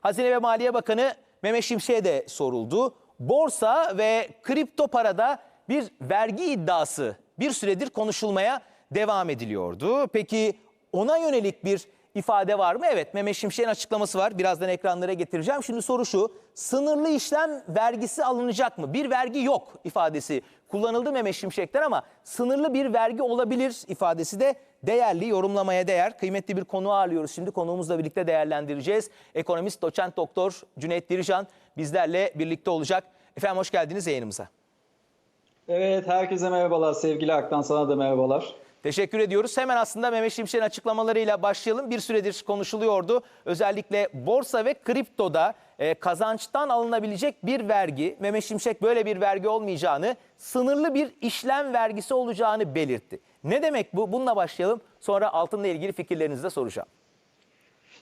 Hazine ve Maliye Bakanı Mehmet Şimşek'e de soruldu. Borsa ve kripto parada bir vergi iddiası bir süredir konuşulmaya devam ediliyordu. Peki ona yönelik bir ifade var mı? Evet Mehmet Şimşek'in açıklaması var. Birazdan ekranlara getireceğim. Şimdi soru şu. Sınırlı işlem vergisi alınacak mı? Bir vergi yok ifadesi kullanıldı Mehmet Şimşek'ten ama sınırlı bir vergi olabilir ifadesi de değerli, yorumlamaya değer. Kıymetli bir konu ağırlıyoruz. Şimdi konuğumuzla birlikte değerlendireceğiz. Ekonomist doçent doktor Cüneyt Dirican bizlerle birlikte olacak. Efendim hoş geldiniz yayınımıza. Evet, herkese merhabalar. Sevgili Aktan, sana da merhabalar. Teşekkür ediyoruz. Hemen aslında Mehmet Şimşek'in açıklamalarıyla başlayalım. Bir süredir konuşuluyordu. Özellikle borsa ve kriptoda e, kazançtan alınabilecek bir vergi, Mehmet Şimşek böyle bir vergi olmayacağını, sınırlı bir işlem vergisi olacağını belirtti. Ne demek bu? Bununla başlayalım. Sonra altınla ilgili fikirlerinizi de soracağım.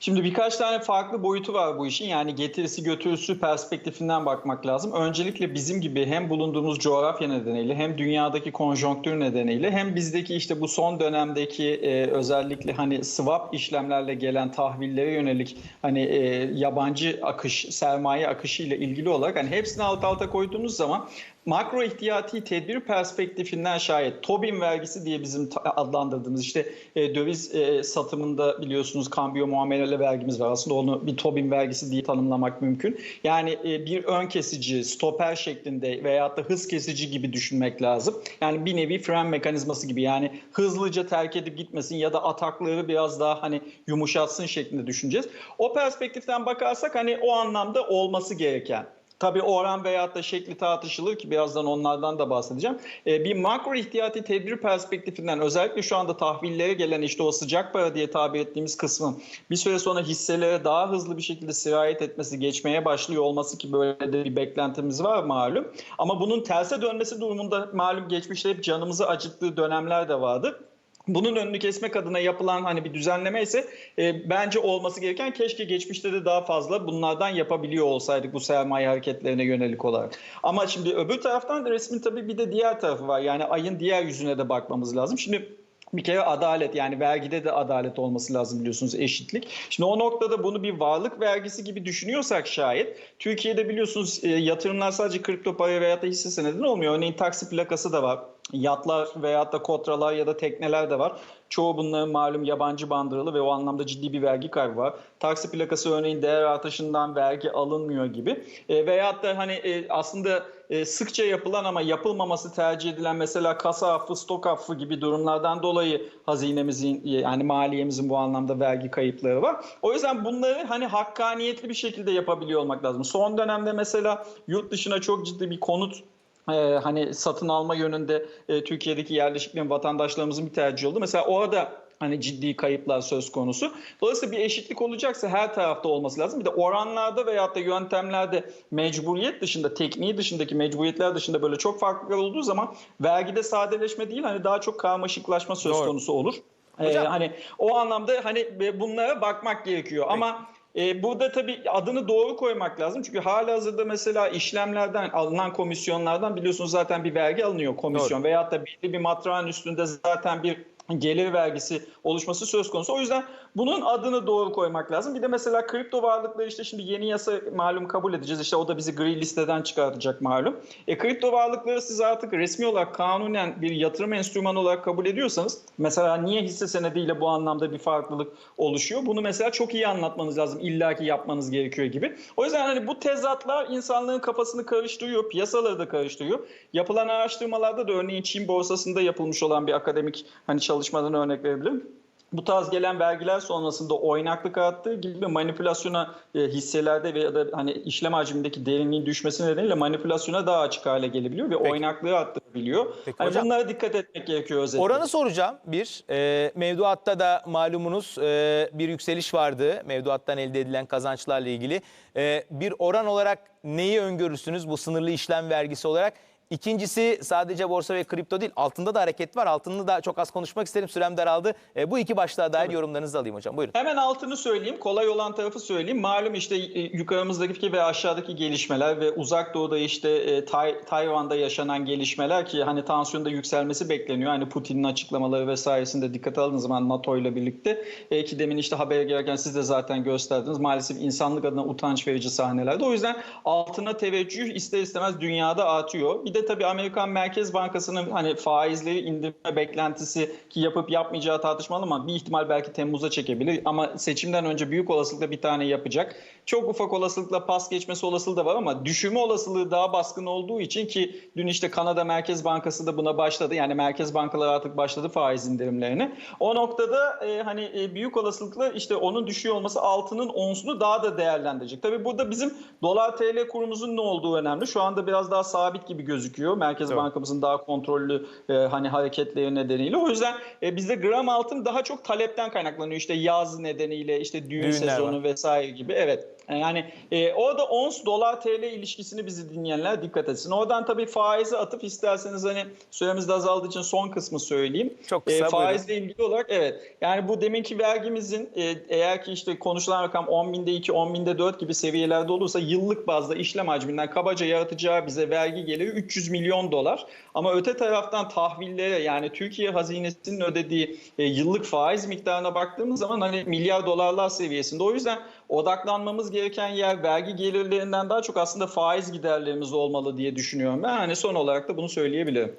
Şimdi birkaç tane farklı boyutu var bu işin. Yani getirisi götürüsü perspektifinden bakmak lazım. Öncelikle bizim gibi hem bulunduğumuz coğrafya nedeniyle hem dünyadaki konjonktür nedeniyle hem bizdeki işte bu son dönemdeki e, özellikle hani swap işlemlerle gelen tahvillere yönelik hani e, yabancı akış, sermaye akışı ile ilgili olarak hani hepsini alt alta koyduğunuz zaman makro ihtiyati tedbir perspektifinden şayet Tobin vergisi diye bizim adlandırdığımız işte e, döviz e, satımında biliyorsunuz kambiyo muamele vergimiz var. Aslında onu bir Tobin vergisi diye tanımlamak mümkün. Yani e, bir ön kesici, stoper şeklinde veyahut da hız kesici gibi düşünmek lazım. Yani bir nevi fren mekanizması gibi yani hızlıca terk edip gitmesin ya da atakları biraz daha hani yumuşatsın şeklinde düşüneceğiz. O perspektiften bakarsak hani o anlamda olması gereken Tabii oran veyahut da şekli tartışılır ki birazdan onlardan da bahsedeceğim. Ee, bir makro ihtiyati tedbir perspektifinden özellikle şu anda tahvillere gelen işte o sıcak para diye tabir ettiğimiz kısmın bir süre sonra hisselere daha hızlı bir şekilde sirayet etmesi, geçmeye başlıyor olması ki böyle de bir beklentimiz var malum. Ama bunun terse dönmesi durumunda malum geçmişte hep canımızı acıttığı dönemler de vardı. Bunun önünü kesmek adına yapılan hani bir düzenleme ise e, bence olması gereken keşke geçmişte de daha fazla bunlardan yapabiliyor olsaydık bu sermaye hareketlerine yönelik olarak. Ama şimdi öbür taraftan da resmin tabii bir de diğer tarafı var. Yani ayın diğer yüzüne de bakmamız lazım. Şimdi bir kere adalet yani vergide de adalet olması lazım biliyorsunuz eşitlik. Şimdi o noktada bunu bir varlık vergisi gibi düşünüyorsak şayet Türkiye'de biliyorsunuz e, yatırımlar sadece kripto para veya da hisse senedine olmuyor. Örneğin taksi plakası da var. Yatlar veyahut da kotralar ya da tekneler de var. Çoğu bunların malum yabancı bandıralı ve o anlamda ciddi bir vergi kaybı var. Taksi plakası örneğin değer artışından vergi alınmıyor gibi. E, veyahut da hani e, aslında e, sıkça yapılan ama yapılmaması tercih edilen mesela kasa affı, stok affı gibi durumlardan dolayı hazinemizin yani maliyemizin bu anlamda vergi kayıpları var. O yüzden bunları hani hakkaniyetli bir şekilde yapabiliyor olmak lazım. Son dönemde mesela yurt dışına çok ciddi bir konut ee, hani satın alma yönünde e, Türkiye'deki yerleşiklerin vatandaşlarımızın bir tercihi oldu. Mesela orada hani ciddi kayıplar söz konusu. Dolayısıyla bir eşitlik olacaksa her tarafta olması lazım. Bir de oranlarda veyahut da yöntemlerde mecburiyet dışında, tekniği dışındaki mecburiyetler dışında böyle çok farklılıklar olduğu zaman vergide sadeleşme değil hani daha çok karmaşıklaşma söz Doğru. konusu olur. Ee, Hocam- hani o anlamda hani e, bunlara bakmak gerekiyor ama e, burada tabii adını doğru koymak lazım. Çünkü hala hazırda mesela işlemlerden alınan komisyonlardan biliyorsunuz zaten bir vergi alınıyor komisyon. Veyahut da belli bir matrağın üstünde zaten bir gelir vergisi oluşması söz konusu. O yüzden bunun adını doğru koymak lazım. Bir de mesela kripto varlıkları işte şimdi yeni yasa malum kabul edeceğiz. İşte o da bizi gri listeden çıkartacak malum. E, kripto varlıkları siz artık resmi olarak kanunen bir yatırım enstrümanı olarak kabul ediyorsanız mesela niye hisse senediyle bu anlamda bir farklılık oluşuyor? Bunu mesela çok iyi anlatmanız lazım. İlla ki yapmanız gerekiyor gibi. O yüzden hani bu tezatlar insanlığın kafasını karıştırıyor, piyasaları da karıştırıyor. Yapılan araştırmalarda da örneğin Çin borsasında yapılmış olan bir akademik hani çalışmadan örnek verebilirim bu tarz gelen vergiler sonrasında oynaklık arttığı gibi manipülasyona e, hisselerde ve ya da hani işlem hacmindeki derinliğin düşmesi nedeniyle manipülasyona daha açık hale gelebiliyor ve Peki. oynaklığı arttırabiliyor. Peki Hani hocam- bunlara dikkat etmek gerekiyor özellikle. Oranı soracağım. Bir, e, mevduatta da malumunuz e, bir yükseliş vardı. Mevduattan elde edilen kazançlarla ilgili. E, bir oran olarak neyi öngörürsünüz bu sınırlı işlem vergisi olarak? İkincisi sadece borsa ve kripto değil altında da hareket var. Altında da çok az konuşmak isterim sürem daraldı. E, bu iki başlığa dair yorumlarınızı alayım hocam buyurun. Hemen altını söyleyeyim. Kolay olan tarafı söyleyeyim. Malum işte e, yukarımızdaki ve aşağıdaki gelişmeler ve uzak doğuda işte e, Tay- Tayvan'da yaşanan gelişmeler ki hani tansiyonda yükselmesi bekleniyor. Hani Putin'in açıklamaları vesairesinde dikkat aldığınız zaman NATO ile birlikte e, ki demin işte habere gelirken siz de zaten gösterdiniz. Maalesef insanlık adına utanç verici sahnelerde. O yüzden altına teveccüh ister istemez dünyada artıyor. Bir de tabii Amerikan Merkez Bankası'nın hani faizleri indirme beklentisi ki yapıp yapmayacağı tartışmalı ama bir ihtimal belki Temmuz'a çekebilir. Ama seçimden önce büyük olasılıkla bir tane yapacak. Çok ufak olasılıkla pas geçmesi olasılığı da var ama düşürme olasılığı daha baskın olduğu için ki dün işte Kanada Merkez Bankası da buna başladı. Yani merkez bankaları artık başladı faiz indirimlerine. O noktada e, hani e, büyük olasılıkla işte onun düşüyor olması altının onsunu daha da değerlendirecek. Tabii burada bizim dolar TL kurumuzun ne olduğu önemli. Şu anda biraz daha sabit gibi gözüküyor. Merkez Evet. Bankamızın daha kontrollü e, hani hareketleri nedeniyle. O yüzden e, bizde gram altın daha çok talepten kaynaklanıyor. İşte yaz nedeniyle işte düğün Düğünler sezonu var. vesaire gibi. Evet. Yani e, orada ons dolar TL ilişkisini bizi dinleyenler dikkat etsin. Oradan tabii faizi atıp isterseniz hani süremiz de azaldığı için son kısmı söyleyeyim. Çok kısa, E, faizle ilgili olarak evet. Yani bu deminki vergimizin e, eğer ki işte konuşulan rakam 10 binde 2, 10 binde 4 gibi seviyelerde olursa yıllık bazda işlem hacminden kabaca yaratacağı bize vergi geliri 300 milyon dolar. Ama öte taraftan tahvillere yani Türkiye hazinesinin ödediği e, yıllık faiz miktarına baktığımız zaman hani milyar dolarlar seviyesinde. O yüzden odaklanmamız gereken yer vergi gelirlerinden daha çok aslında faiz giderlerimiz olmalı diye düşünüyorum ben. Hani son olarak da bunu söyleyebilirim.